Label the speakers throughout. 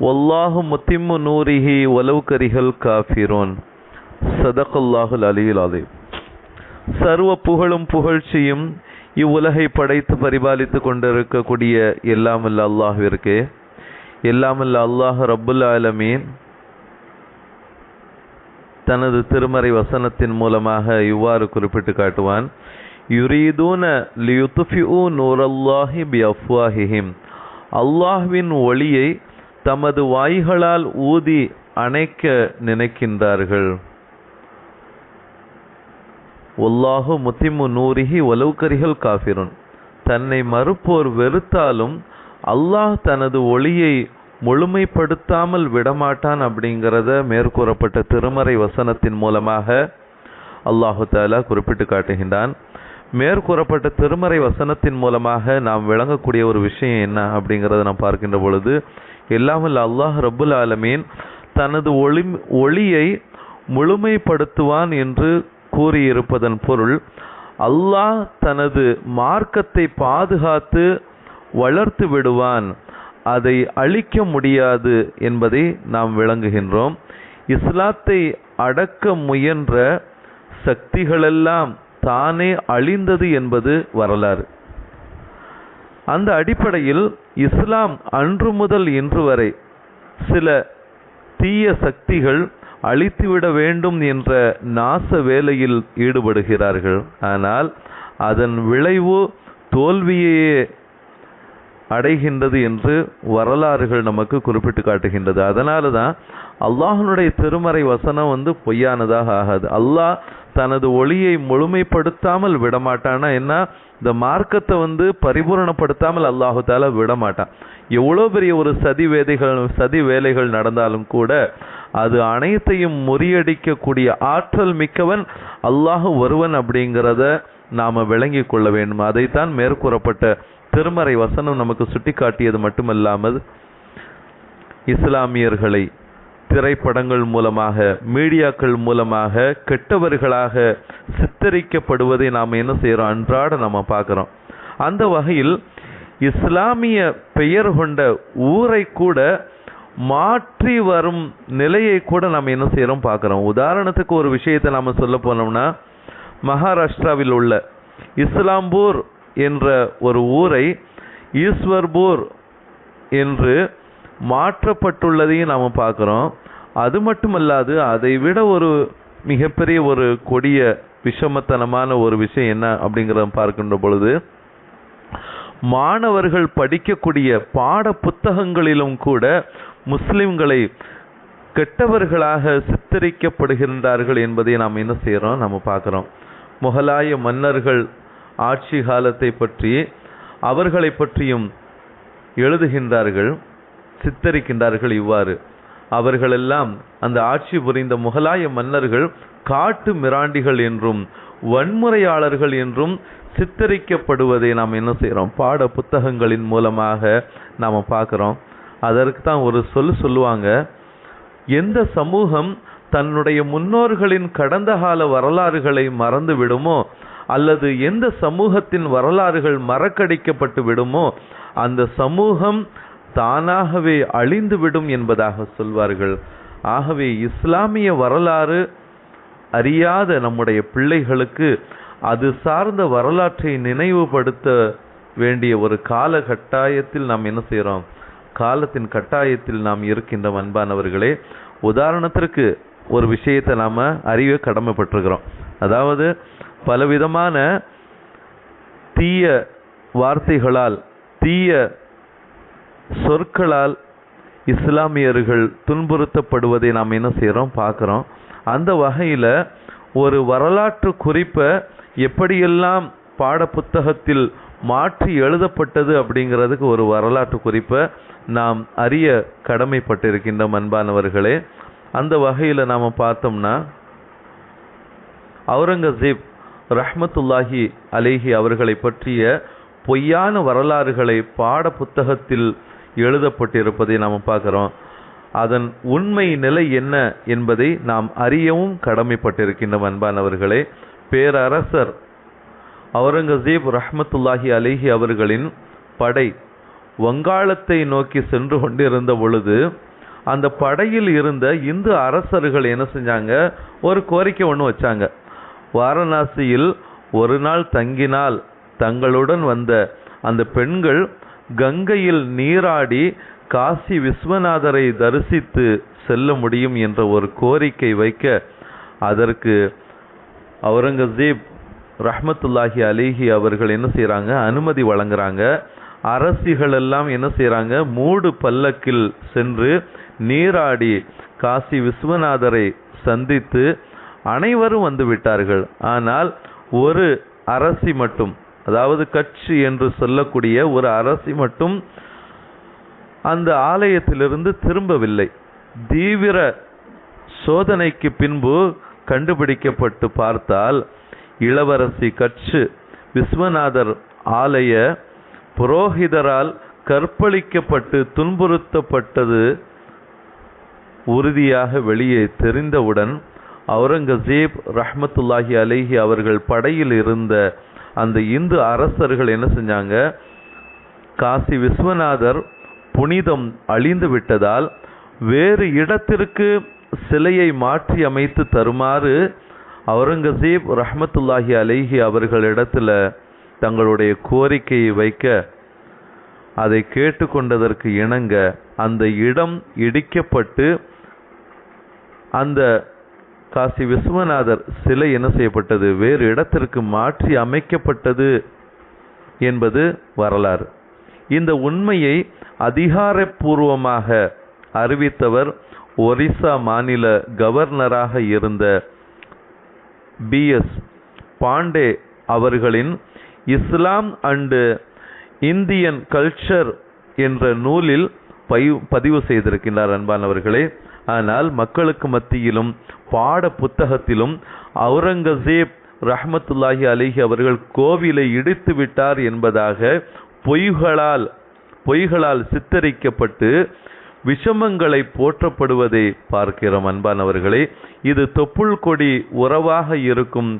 Speaker 1: வல்லாஹு முத்திம்மு நூரிஹி ஒலவு கரிகள் காஃபிரோன் சதகுல்லாஹுல் அலியுல் அலிம் சர்வ புகழும் புகழ்ச்சியும் இவ்வுலகை படைத்து பரிபாலித்து கொண்டிருக்கக்கூடிய எல்லாமல்ல அல்லாஹிற்கு எல்லாமல்ல அல்லாஹ் ரப்புல் ஆலமீன் தனது திருமறை வசனத்தின் மூலமாக இவ்வாறு குறிப்பிட்டு காட்டுவான் யுரீதூன லியுத்துஃபியூ நூரல்லாஹி பி அஃப்வாஹிஹிம் அல்லாஹ்வின் ஒளியை தமது வாய்களால் ஊதி அணைக்க நினைக்கின்றார்கள். ஒல்லாஹு முத்திமு நூரிஹி ஒலவுக்கரிகள் காஃபிருன். தன்னை மறுப்போர் வெறுத்தாலும் அல்லாஹ் தனது ஒளியை முழுமைப்படுத்தாமல் விடமாட்டான் அப்படிங்கிறத மேற்கூறப்பட்ட திருமறை வசனத்தின் மூலமாக அல்லாஹு தாலா குறிப்பிட்டு காட்டுகின்றான். மேற்கூறப்பட்ட திருமறை வசனத்தின் மூலமாக நாம் விளங்கக்கூடிய ஒரு விஷயம் என்ன அப்படிங்கிறத நாம் பார்க்கின்ற பொழுது எல்லாமல் அல்லாஹ் ரபுல் ஆலமீன் தனது ஒளி ஒளியை முழுமைப்படுத்துவான் என்று கூறியிருப்பதன் பொருள் அல்லாஹ் தனது மார்க்கத்தை பாதுகாத்து வளர்த்து விடுவான். அதை அழிக்க முடியாது என்பதை நாம் விளங்குகின்றோம். இஸ்லாத்தை அடக்க முயன்ற சக்திகளெல்லாம் தானே அழிந்தது என்பது வரலாறு. அந்த அடிப்படையில் இஸ்லாம் அன்று முதல் இன்று வரை சில தீய சக்திகள் அழித்துவிட வேண்டும் என்ற நாச வேலையில் ஈடுபடுகிறார்கள். ஆனால் அதன் விளைவு தோல்வியையே அடைகின்றது என்று வரலாறுகள் நமக்கு குறிப்பிட்டு காட்டுகின்றது. அதனால தான் அல்லாஹனுடைய திருமறை வசனம் வந்து பொய்யானதாக ஆகாது. அல்லாஹ் தனது ஒளியை முழுமைப்படுத்தாமல் விடமாட்டானா என்ன? இந்த மார்க்கத்தை வந்து பரிபூரணப்படுத்தாமல் அல்லாஹு தால விடமாட்டான். எவ்வளோ பெரிய ஒரு சதி வேதைகள் சதி வேலைகள் நடந்தாலும் கூட அது அனைத்தையும் முறியடிக்கக்கூடிய ஆற்றல் மிக்கவன் அல்லாஹு ஒருவன் அப்படிங்கிறத நாம் விளங்கி கொள்ள வேண்டும். அதைத்தான் மேற்கூறப்பட்ட திருமறை வசனம் நமக்கு சுட்டிக்காட்டியது மட்டுமல்லாமல் இஸ்லாமியர்களை திரைப்படங்கள் மூலமாக மீடியாக்கள் மூலமாக கெட்டவர்களாக சித்தரிக்கப்படுவதை நாம் என்ன செய்கிறோம் அன்றாட நம்ம பார்க்குறோம். அந்த வகையில் இஸ்லாமிய பெயர் கொண்ட ஊரை கூட மாற்றி வரும் நிலையை கூட நாம் என்ன செய்கிறோம் பார்க்குறோம். உதாரணத்துக்கு ஒரு விஷயத்தை நாம் சொல்ல போனோம்னா மகாராஷ்டிராவில் உள்ள இஸ்லாம்பூர் என்ற ஒரு ஊரை ஈஸ்வர்பூர் என்று மாற்றப்பட்டுள்ளதையும் நாம் பார்க்குறோம். அது மட்டுமல்லாது அதை விட ஒரு மிகப்பெரிய ஒரு கொடிய விஷமத்தனமான ஒரு விஷயம் என்ன அப்படிங்கிறத பார்க்கின்ற பொழுது மாணவர்கள் படிக்கக்கூடிய பாட புத்தகங்களிலும் கூட முஸ்லிம்களை கெட்டவர்களாக சித்தரிக்கப்படுகின்றார்கள் என்பதை நாம் என்ன செய்கிறோம் நம்ம பார்க்குறோம். முகலாய மன்னர்கள் ஆட்சி காலத்தை பற்றி அவர்களை பற்றியும் எழுதுகின்றார்கள் சித்தரிக்கின்றார்கள் இவ்வாறு. அவர்களெல்லாம் அந்த ஆட்சி புரிந்த முகலாய மன்னர்கள் காட்டு மிராண்டிகள் என்றும் வன்முறையாளர்கள் என்றும் சித்தரிக்கப்படுவதை நாம் என்ன செய்கிறோம் பாட புத்தகங்களின் மூலமாக நாம் பார்க்குறோம். அதற்கு தான் ஒரு சொல் சொல்லுவாங்க. எந்த சமூகம் தன்னுடைய முன்னோர்களின் கடந்த கால வரலாறுகளை மறந்து விடுமோ அல்லது எந்த சமூகத்தின் வரலாறுகள் மறக்கடிக்கப்பட்டு விடுமோ அந்த சமூகம் தானாகவே அழிந்துவிடும் என்பதாக சொல்வார்கள். ஆகவே இஸ்லாமிய வரலாறு அறியாத நம்முடைய பிள்ளைகளுக்கு அது சார்ந்த வரலாற்றை நினைவுபடுத்த வேண்டிய ஒரு கால கட்டாயத்தில் நாம் என்ன செய்கிறோம் காலத்தின் கட்டாயத்தில் நாம் இருக்கின்ற அன்பானவர்களே. உதாரணத்திற்கு ஒரு விஷயத்தை நாம் அறிய கடமைப்பட்டிருக்கிறோம். அதாவது பலவிதமான தீய வார்த்தைகளால் தீய சொற்களால் இஸ்லாமியர்கள் துன்புறுத்தப்படுவதை நாம் என்ன செய்கிறோம் பார்க்குறோம். அந்த வகையில் ஒரு வரலாற்று குறிப்பை எப்படியெல்லாம் பாடப்புத்தகத்தில் மாற்றி எழுதப்பட்டது அப்படிங்கிறதுக்கு ஒரு வரலாற்று குறிப்பை நாம் அறிய கடமைப்பட்டிருக்கின்ற அன்பானவர்களே. அந்த வகையில் நாம் பார்த்தோம்னா அவுரங்கசீப் ரஹ்மத்துல்லாஹி அலேஹி அவர்களை பற்றிய பொய்யான வரலாறுகளை பாட புத்தகத்தில் எழுதப்பட்டிருப்பதை நாம் பார்க்குறோம். அதன் உண்மை நிலை என்ன என்பதை நாம் அறியவும் கடமைப்பட்டிருக்கின்றோம் அன்பானவர்களே. பேரரசர் அவுரங்கசீப் ரஹ்மத்துல்லாஹி அலிஹி அவர்களின் படை வங்காளத்தை நோக்கி சென்று கொண்டிருந்த பொழுது அந்த படையில் இருந்த இந்து அரசர்கள் என்ன செஞ்சாங்க? ஒரு கோரிக்கை ஒன்று வச்சாங்க. வாரணாசியில் ஒரு நாள் தங்கினால் தங்களுடன் வந்த அந்த பெண்கள் கங்கையில் நீராடி காசி விஸ்வநாதரை தரிசித்து செல்ல முடியும் என்ற ஒரு கோரிக்கை வைக்க அதற்கு அவுரங்கசீப் ரஹ்மத்துல்லாஹி அலிஹி அவர்கள் என்ன செய்கிறாங்க அனுமதி வழங்குறாங்க. அரசிகள் எல்லாம் என்ன செய்கிறாங்க மூடு பல்லக்கில் சென்று நீராடி காசி விஸ்வநாதரை சந்தித்து அனைவரும் வந்து விட்டார்கள். ஆனால் ஒரு அரசி மட்டும் அதாவது கட்சி என்று சொல்லக்கூடிய ஒரு அரசி மட்டும் அந்த ஆலயத்திலிருந்து திரும்பவில்லை. தீவிர சோதனைக்கு பின்பு கண்டுபிடிக்கப்பட்டு பார்த்தால் இளவரசி கட்சு விஸ்வநாதர் ஆலய புரோகிதரால் கற்பழிக்கப்பட்டு துன்புறுத்தப்பட்டது உறுதியாக வெளியே தெரிந்தவுடன் அவுரங்கசீப் ரஹமத்துல்லாஹி அலேஹி அவர்கள் படையில் இருந்த அந்த இந்து அரசர்கள் என்ன செஞ்சாங்க? காசி விஸ்வநாதர் புனிதம் அழிந்து விட்டதால் வேறு இடத்திற்கு சிலையை மாற்றி அமைத்து தருமாறு அவுரங்கசீப் ரஹமத்துல்லாஹி அலைஹி அவர்களிடத்தில் தங்களுடைய கோரிக்கையை வைக்க அதை கேட்டுக்கொண்டதற்கு இணங்க அந்த இடம் இடிக்கப்பட்டு அந்த காசி விஸ்வநாதர் சிலை என்ன செய்யப்பட்டது? வேறு இடத்திற்கு மாற்றி அமைக்கப்பட்டது என்பது வரலாறு. இந்த உண்மையை அதிகாரப்பூர்வமாக அறிவித்தவர் ஒரிசா மாநில கவர்னராக இருந்த பி. எஸ். பாண்டே அவர்களின் இஸ்லாம் அண்டு இந்தியன் கல்ச்சர் என்ற நூலில் பதிவு செய்திருக்கின்றார் அன்பானவர்களே. ஆனால் மக்களுக்கு மத்தியிலும் பாட புத்தகத்திலும் அவுரங்கசீப் ரஹமத்துல்லாஹி அலிஹி அவர்கள் கோவிலை இடித்து விட்டார் என்பதாக பொய்களால் பொய்களால் சித்தரிக்கப்பட்டு விஷமங்களை போற்றப்படுவதை பார்க்கிறோம் அன்பானவர்களே இது தொப்புள் கொடி உறவாக இருக்கும்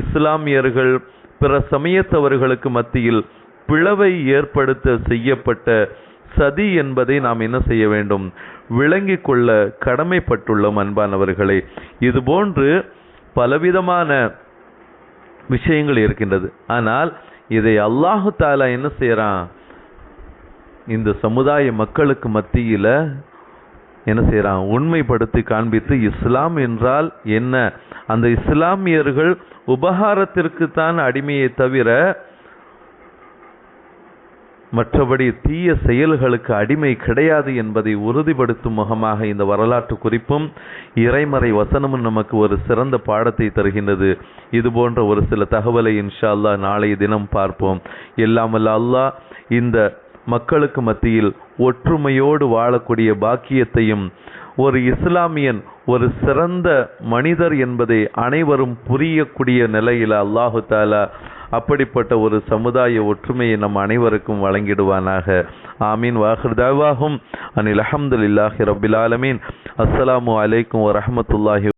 Speaker 1: இஸ்லாமியர்கள் பிற சமயத்தவர்களுக்கு மத்தியில் பிளவை ஏற்படுத்த செய்யப்பட்ட சதி என்பதை நாம் என்ன செய்ய வேண்டும்? விளங்கிக் கொள்ள கடமைப்பட்டுள்ளோம் அன்பானவர்களே. இதுபோன்று பலவிதமான விஷயங்கள் இருக்கின்றது. ஆனால் இதை அல்லாஹு தாலா என்ன செய்கிறான் இந்த சமுதாய மக்களுக்கு மத்தியில் என்ன செய்கிறான் உண்மைப்படுத்தி காண்பித்து இஸ்லாம் என்றால் என்ன? அந்த இஸ்லாமியர்கள் உபகாரத்திற்கு தான் அடிமையை தவிர மற்றபடி தீய செயல்களுக்கு அடிமை கிடையாது என்பதை உறுதிப்படுத்தும் முகமாக இந்த வரலாற்று குறிப்பும் இறைமறை வசனமும் நமக்கு ஒரு சிறந்த பாடத்தை தருகின்றது. இது போன்ற ஒரு சில தகவலை இன்ஷா அல்லா நாளைய தினம் பார்ப்போம். எல்லாமல்ல அல்லாஹ் இந்த மக்களுக்கு மத்தியில் ஒற்றுமையோடு வாழக்கூடிய பாக்கியத்தையும் ஒரு இஸ்லாமியன் ஒரு சிறந்த மனிதர் என்பதை அனைவரும் புரியக்கூடிய நிலையில் அல்லாஹு தாலா அப்படிப்பட்ட ஒரு சமுதாய ஒற்றுமையை நம் அனைவருக்கும் வழங்கிடுவானாக. ஆமீன். வாஹிர்தாவாகும் அனில் அஹமதுல்லாஹி ரபில் ஆலமீன். அஸ்ஸலாமு அலைக்கும் வரஹமத்துல்லாஹி